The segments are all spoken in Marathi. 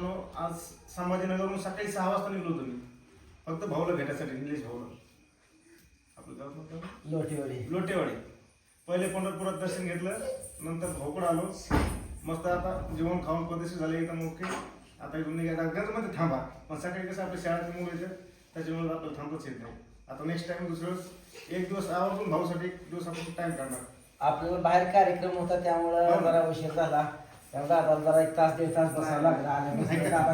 मित्रांनो आज संभाजीनगरहून सकाळी सहा वाजता निघलो होतो मी. फक्त भाऊला भेटायसाठी निलेश भाऊला. आपलं गाव कोणतं? लोटीवाडी. लोटेवाडी. पहिले पंढरपुरात दर्शन घेतलं नंतर भाऊकडे आलो. मस्त आता जेवण खाऊन पदेशी झाले एकदम ओके. आता इथून निघायचं गंजमध्ये थांबा. पण सकाळी कसं आपल्या शाळेची मुलं येतात त्याच्यामुळे आपल्याला थांबतच येत नाही. आता नेक्स्ट टाइम दुसरं एक दिवस आवर्जून भाऊसाठी एक दिवस आपण टाइम काढणार. आपल्याला बाहेर कार्यक्रम होता त्यामुळं हो. जरा उशीर झाला. आता जरा एक तास दीड तास बसायला लागला. आणि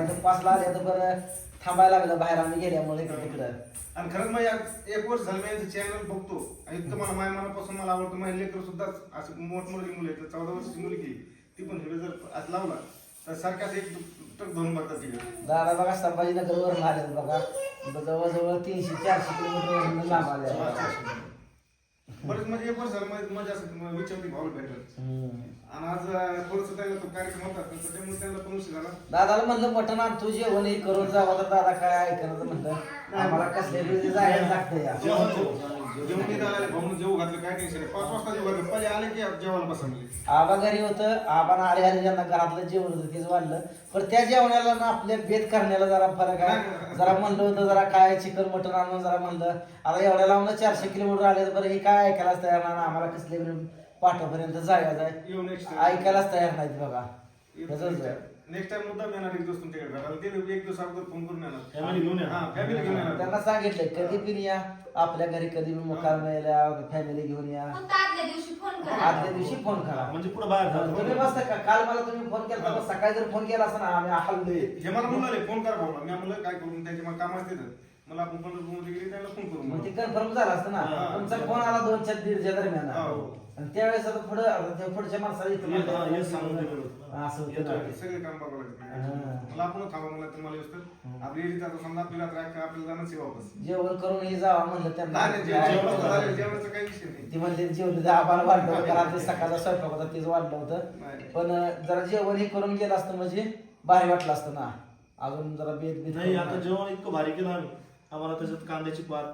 इथं पाचला आले तर बरं थांबायला लागलं बाहेर आम्ही गेल्यामुळे इकडं तिकडं. आणि खरंच मग या- एक वर्ष झालं मी यांचं चॅनल बघतो. आणि इतकं मला माय मनापासून मला आवडतं. माझे लेकर सुद्धा असं मोठमोठी मुलं आहेत. चौदा वर्षाची मुलगी ती पण व्हिडिओ जर आज लावला तर सारख्याच एक टक धरून बघतात तिकडे दादा बघा संभाजीनगर वरून आले बघा. जवळजवळ तीनशे चारशे किलोमीटर लांब आले बरेच म्हणजे एक वर्ष झालं माझी मजा असं विचारती भाऊ भेटत आणि आज थोडस त्याला तो कार्यक्रम होता त्याच्यामुळे त्यांना पण उशीर झाला. दादाला म्हणलं मटण आण तू जेवण हे करून जावं तर दादा काय ऐकलं म्हणलं आम्हाला कसले जायला लागतं या जेवण निघाला भाऊ जेव घातलं काय टेन्शन नाही पाच वाजता जेव घातलं पहिले आले की जेवायला बसा म्हणले आबा घरी होतं आबानं आले आले ज्यांना घरातलं जेवण होतं तेच वाढलं. पण त्या जेवणाला ना आपल्या बेत करण्याला जरा फरक आहे. जरा म्हणलं होतं जरा काय चिकन मटन आणून जरा म्हणलं. आता एवढ्या लावून चारशे किलोमीटर आले तर बरं हे काय ऐकायलाच तयार नाही आम्हाला कसले पाठोपर्यंत जायला जाय ऐकायलाच तयार नाहीत बघा. तसंच. नेक्स्ट टाइम मुद्दा येणार एक दिवस तुमच्याकडे. भेटायला ते एक दिवस अगोदर फोन करून येणार. Family घेऊन येणार. हा फॅमिली घेऊन येणार. त्यांना सांगितलंय कधी पण या. आपल्या घरी कधी पण मुक्काम यायला फॅमिली घेऊन या. फक्त आदल्या दिवशी फोन करा. आदल्या दिवशी फोन करा. म्हणजे पुढे बाहेर जातो. तुम्ही मस्त का? काल मला तुम्ही फोन केला तर सकाळी जर फोन केला असता ना आम्ही हल्लोय हे मला म्हणाले फोन करा भाऊला मी म्हणलं काय करून त्यांचे मला काम असते मला आपण पंढरपूरमध्ये गेली त्याला फोन करू मग ते. कन्फर्म झालं असतं ना. हा. तुमचा फोन आला दोनच्या दीडच्या दरम्यान. हो. आणि त्यावेळेस आता पुढं आता त्या पुढच्या माणसाला इथं येत- सांगून. असं होतं. ना. सगळे काम बघावं लागतं हा. मला आपण थांबा मला तुम्हाला तर आपली आता समजा आपल्याला ट्रॅक आपल्याला जाणं सेवा वापस. जेवण करून हे जावा म्हणलं त्यांना. नाही नाही, जेवण- जेवणाचं झालं, जेवणाचं काही विषय नाही. ती म्हणते जेवण आम्हाला वाढलं होतं. ते सकाळचा स्वयंपाक होता तेच वाढलं होतं. नाही. पण अं, जरा जेवण हे करून गेलं असतं म्हणजे भारी वाटलं असतं ना. अजून जरा बेत बेत नाही करून आता जेवण इतकं भारी केलं आम्ही. आम्हाला त्याच्यात कांद्याची पात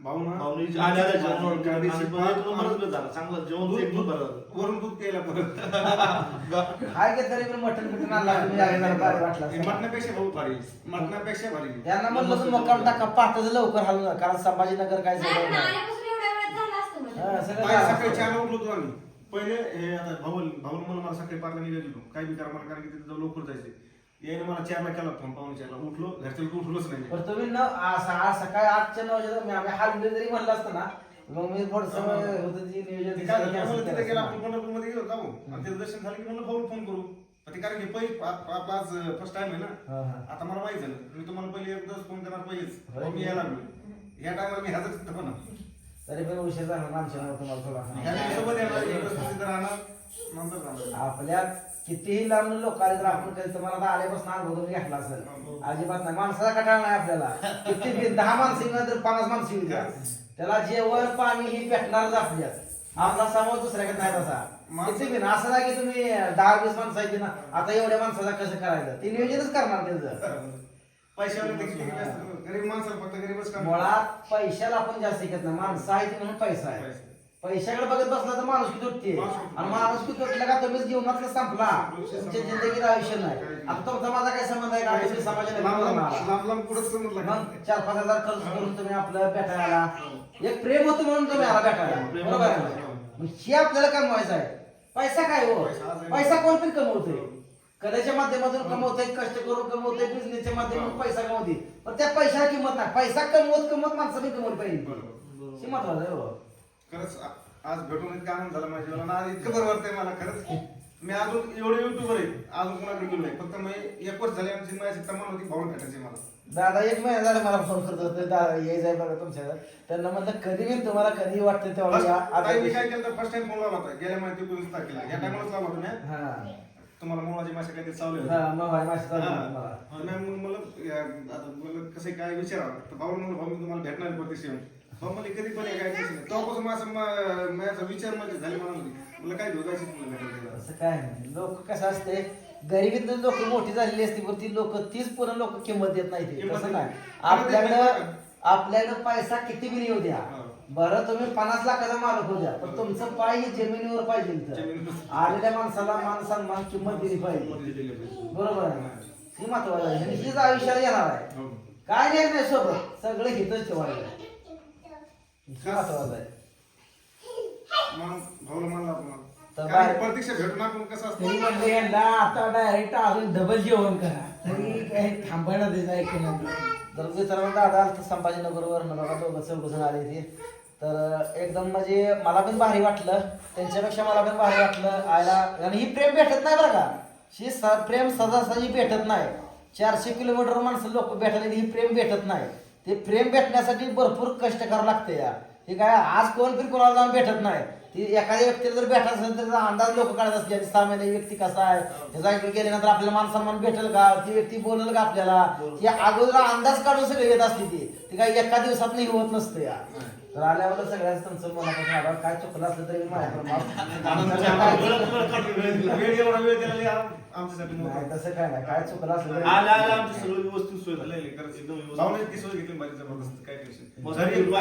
आल्या केलं. आणि एक नंबरच झाला चांगलं जेवण एक नंबर झालं वरून दूध प्यायला परत हाय का तरी पण मटण बिटन आणला तुम्ही आले जरा भारी वाटलं हे असतं. मटणापेक्षा भाऊ भारी मटणापेक्षा भारी त्यांना म्हणलं टाका लवकर हलू नका कारण संभाजीनगर काय नाही पण. आल्यापासून झालं असतं म्हणजे. हा, सगळं काय झालं सकाळी. चार उठलो होतो आम्ही पहिले हे आता भाऊ भाऊ मला मला सकाळी पाचला निघायला होतो काही बी करा मला कारण की तिथं लवकर जायचे याने मला चारला केला फोन पाहुणे चारला उठलो घरच्या उठलोच नाही. पण तुम्ही न आज आज सकाळी आठच्या नऊच्या दरम्यान आम्ही हलले जरी म्हणलं असतं ना. मग मी थोडस होतं नियोजन ते काय झालं, दिसलं आम्हाला ते तिथे गेलं असं आपण पंढरपूरमध्ये गेलो जाऊ आणि तिथं दर्शन झालं की म्हणलं भाऊ फोन करू. पण ते कारण की पहिली आज फर्स्ट टाइम आहे ना. हा, हा. आता मला माहीत झालं. मी तुम्हाला पहिले एक दिवस फोन करणार पहिलेच. होय. भाऊ, मी यायला लागलो. या टायमाला मी हजर तिथं पण तरी पण उशीर झाला आमच्या तुम्हाला ह्या थोडा सोबत येणार एक दिवस तिथं राहणार नंतर आपल्या कितीही लांब लोक आले तर आपण कधी तुम्हाला आल्यापासून अनुभव घेतला असेल? अजिबात नाही. माणसाला कटाळ नाही आपल्याला. किती दहा माणसं तर पन्नास माणसं त्याला जेवण पाणी ही भेटणारच आपल्यात. आपला समोर दुसऱ्याकडे नाही तसा. असं नाही की तुम्ही दहा वीस माणसं आहेत ना आता एवढ्या माणसाला कसं करायचं? ते नियोजनच करणार त्याचं. काम मुळात पैशाला आपण जास्त शिकत नाही. माणसं आहे म्हणून पैसा आहे. पैशाकडे बघत बसला तर माणूस की तुटते आणि माणूस की तुटला का तुम्ही जीवनातलं संपला. तुमच्या जिंदगीत आयुष्य नाही. आता तुमचा माझा काय संबंध आहे का? तुम्ही मग चार पाच हजार खर्च करून तुम्ही आपलं भेटायला एक प्रेम होतं म्हणून तुम्ही आला भेटायला. बरोबर आहे? हे आपल्याला कमवायचं आहे. पैसा काय हो? पैसा कोण पण कमवतोय. कलेच्या माध्यमातून कमवतोय कष्ट करून कमवतोय बिझनेसच्या माध्यमातून पैसा कमवते पण त्या पैशाला किंमत नाही. पैसा कमवत कमवत माणसं बी कमवली पाहिजे. हे महत्वाचं आहे हो. खरंच आज भेटून इतका आनंद झाला माझ्या जीवनाला आज इतकं बरं वाटतंय मला खरंच. मी अजून एवढे युट्यूबर आहे अजून कोणाकडे गेलो नाही. फक्त मी एक वर्ष झाले आमची माझी तम्मान होती भाऊ भेटायची मला. दादा एक महिना झाला मला फोन करत होते. दादा ये जाय बघा तुमच्या त्यांना म्हणलं कधी मी तुम्हाला कधी वाटतं तेव्हा या. First आता time मी काय केलं फर्स्ट टाइम फोन लावला होता. गेल्या महिन्यात एकोणीस तारखेला. या टायमालाच लावला होता मी हा. तुम्हाला मुलाची मासे काहीतरी चावले होते. हा मग माहिती हा. मला. मग मला या- आता मला कसं काय विचारा तर भाऊ म्हणलं भाऊ मी तुम्हाला भेटणार परदेशी येऊन भाऊ मला कधी पण काय तेव्हापासून माझा माझा विचार म्हणजे झाले मला मला काय भेटायला असं काय नाही. लोक कसं असते गरिबीत लोक मोठी झालेली असते पण ती लोक तीच पूर्ण लोक किंमत देत नाही तसं नाही. आपल्याकडं आपल्याकडं पैसा किती बी येऊ द्या. हा. बरं तुम्ही पन्नास लाखाचा मालक होऊ द्या. पण तुमचं पाय हे जमिनीवर पाहिजे. आलेल्या माणसाला मान सन्मान किंमत दिली पाहिजे. बरोबर आहे? ती महत्वाचं आहे. हीच आयुष्याला येणार आहे. हो. काय नाही सोबत? सगळं हितच ठेवायचं. महत्वाचं आहे म्हणून भाऊला म्हणलं तर आपण बाहेर- कारण प्रत्यक्ष भेटून आपण कसं तरी असतं म्हणलं यांना आता डायरेक्ट अजून डबल जेवण करा. तरी काही थांबायला द्यायचं ऐकलं तर मित्रांनो दादा आलं संभाजीनगरवर बघा दोघं चौघ आले ते. तर एकदम म्हणजे मला पण भारी वाटलं. त्यांच्यापेक्षा मला पण भारी वाटलं. आयला आणि ही प्रेम भेटत नाही बरं का. ही स प्रेम सहजासहजी भेटत नाही. चारशे किलोमीटर माणसं लोक भेटायला ही प्रेम भेटत नाही. ते प्रेम भेटण्यासाठी भरपूर कष्ट करावं लागते या हे काय आज कोण फिर कोणाला जाऊन भेटत नाही? ती एखाद्या व्यक्तीला जर भेटत असेल तर अंदाज लोक काढत असतील. सहा महिने व्यक्ती कसा आहे? त्याचा गेल्यानंतर आपल्याला मान सन्मान भेटेल का? ती व्यक्ती बोलेल का आपल्याला? ती अगोदर अंदाज काढून सगळे येत असते ती. ती एका दिवसात नाही होत नसते या तर आल्यावर सगळ्यांचं तुमचं मनापासून आभार. काय चुकलं असलं तरी माझ्याकडे माफ. नाही तसं काय नाही. काय चुकलं असलं तरी आमची व्यवस्थित. सोय झाली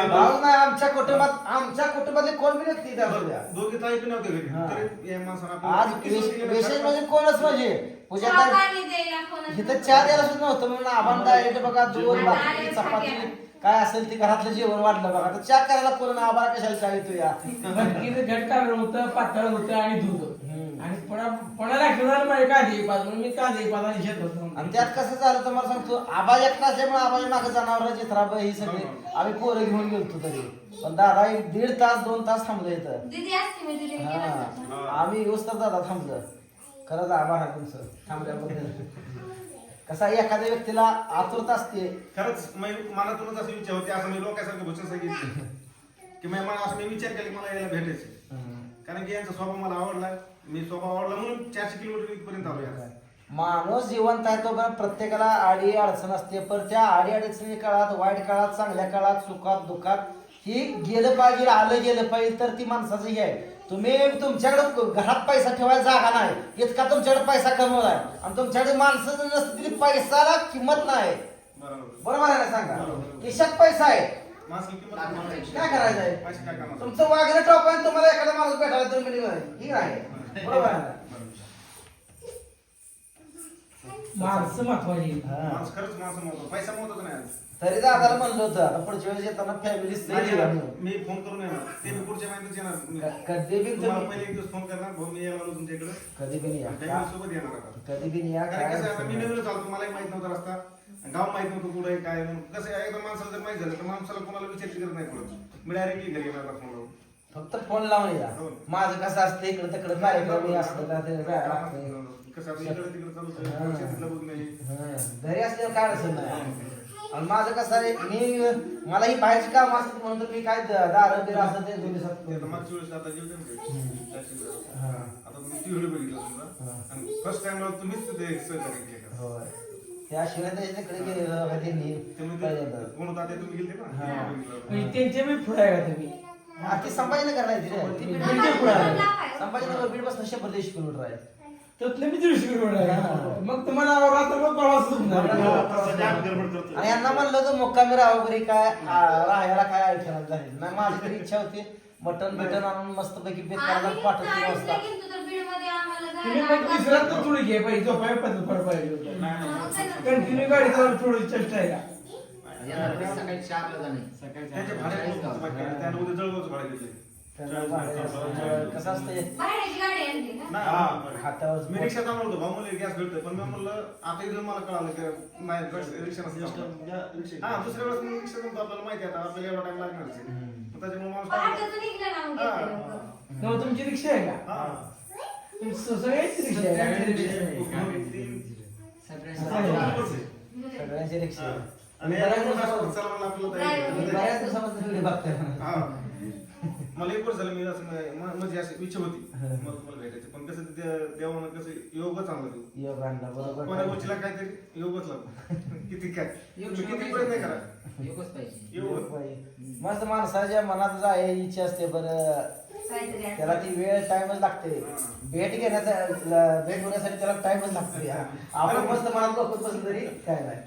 भाऊ नाही आमच्या कुटुंबात आमच्या कुटुंबातले कोण बी त्या हा. तरी आपल्याला आज ती सोय विशेष म्हणजे कोणच म्हणजे? पूजा कोणाचं इथं चहा द्यायला सुद्धा नव्हतं म्हणून आपण डायरेक्ट बघा दोन भाकरी चपाती. काय असेल ते घरातलं जेवण वाढलं बघा. तर चहा करायला कोण आभार कशाला चहा येतो या? नक्कीच घटकाळ होतं पातळ होतं आणि दूध हम्म. आणि पणा पणाला खेळणार माझे कांदे पाच म्हणून मी कांदे आणि शेत होतो. आणि त्यात कसं झालं तर मला सांगतो आबाज एकटा असल्यामुळे आबाजी मागे जनावर चित्राब ही सगळी. आम्ही पोरं घेऊन गेलतो तरी. पण दादा एक दीड तास दोन तास थांबलो इथं. दीदी असते मी दिली हा. आम्ही तर दादा थांबलं. खरंच आभार आहे तुमचं. थांबल्याबद्दल. कसा एखाद्या व्यक्तीला आतुरता असते. खरंच मी मनातूनच अशी इच्छा होती असं मी लोकांसारखं भूषण सांगितलं. की मी मला असं मी विचार केला की मला याला भेटायचं. कारण की यांचा स्वभाव मला आवडला. मी स्वभाव आवडला म्हणून चारशे किलोमीटर इथपर्यंत आलो यार माणूस जिवंत आहे तो पण प्रत्येकाला आडी अडचण असते. पण त्या आडी अडचणी काळात वाईट काळात चांगल्या काळात सुखात दुःखात ही गेलं पाहिजे आलं गेलं पाहिजे तर ती माणसाचं हे आहे. तुम्ही तुमच्याकडे घरात पैसा ठेवायला जागा नाही. इतका तुमच्याकडे पैसा कमवलाय. आणि तुमच्याकडे माणसं नसतील पैसाला किंमत नाही. बरोबर. बरोबर आहे ना सांगा? खिशात पैसा आहे. काय करायचं आहे? तुमचं वागणं टॉप आहे तुम्हाला एखादा माणूस भेटायला मिळेल ही आहे. बरोबर आहे माणसं महत्वाची. हा. माणूस खरंच माणसं पैसा मोठंच नाही आज. तरी दादाला म्हणलं होतं आता पुढच्या वेळेस येताना फॅमिली नाही येणार. मी फोन करून येणार. ते मी पुढच्या महिन्यात येणार. मी. कधी बी तुम्हाला तुम्ही पहिले एक दिवस फोन करणार. भाऊ मी यायला आलो तुमच्या इकडे. कधी बी या. फॅमिली सोबत येणार आता. कधी बी या कारण कसं आहे, आता मी काय नवीनच आलो मलाही माहीत नव्हता रस्ता. गाव माहीत नव्हतं कुठं आहे, काय आहे. म्हणून कसं आहे, एकदा माणसाला जर माहीत झालं तर माणसाला कोणाला विचारची गरज नाही पडत मी डायरेक्टली घरी येणार फोन लावून. फक्त फोन लावून या हो. माझं कसं असतं इकडे तिकडे कार्यक्रम हे हा. हं. घरी असल्यावर काय असेल नाही आणि माझं कसं आहे मी मला ही बाहेरची काम असतात म्हणून तर मी काय दार बिर असं ते दोन्ही ते आता साथ मागच्या वेळेस आता जेवते ना ते. त्याची वेळ. हा. आता तुम्ही ती व्हिडिओ बघितला समजा हा. आणि फर्स्ट टाइमला तुम्हीच ते सहकार्य केलं होय त्याशिवाय त्याच्याकडे गेलेलं का त्यांनी ते पहिल्यांदा कोण होता ते तुम्ही गेलते ना. बघितलं. त्यांच्या मी पुढे आहे का तुम्ही ती संभाजीनगर नाही. संभाजीनगर बीडपासून शंभर दीडशे किलोमीटर आहे त्यातले मी दीडशे किलोमीटर आहे. मग तुम्हाला रात्रभर प्रवास आणि यांना म्हणलं होतं मुक्कामी घरी काय राहायला काय ऐकणार झाली नाही माझी तरी इच्छा होती मटन बिटन आणून मस्त पैकी बेत करायला आम्ही पाठवतो गाडीतनं वाजता गेलतो तर बीडमध्ये आम्हाला तुम्ही मग तर थोडी घे पाहिजे झोपाय पाहिजे कंटिन्यू गाडी चालू थोडी चेष्टा आहे. का सकाळी चारला जाणे त्यांचे भाडे खूप होते बाकी. त्यानं उद्या जळगावचं भाडे घेतले त्याला भाडं असतं, कसं असतंय भाड्याची गाडी आणली का? नाही, हातावर मी रिक्षात आणलं होतं. भाऊ म्हणले गॅस भेटतोय पण मी म्हणलं आता इथून मला कळालं की नाही रिक्षा नसते हा दुसऱ्या वेळेस मी रिक्षा जमतो आपल्याला माहिती आहे आता. आपल्याला एवढा टाइम लागणार मग त्याच्यामुळे माणूस काय करतो? पहाटेचं निघलं ना मग हा. येते लवकर. तेव्हा तुमची रिक्षा आहे का? हा. तुमची स- सगळ्यांची रिक्षा आहे. सगळ्यांची रिक्षा हा. आहे. कोण दिवसापासून- असं चला म्हणलं आपल्याला मी तयारी बऱ्याच आहे. दिवसापासून व्हिडिओ बघतोय हा. मला एक वर्ष झालं मी असं म्हणजे अशी इच्छा होती. मला तुम्हाला भेटायची. पण कसं ते देवानं कसं योग चांगलं देऊ योग आणला बरोबर. गोष्टीला काहीतरी योगच लागतो किती काय? किती. प्रयत्न करा. योगच पाहिजे. योग योग पाहिजे. मस्त माणसाच्या मनात जाय इच्छा असते बरं. त्याला ती वेळ टाइमच लागते. भेट घेण्याचा भेट होण्यासाठी त्याला टाइमच लागतो. या. आपण मस्त मनात बघत बसलं तरी काय नाही.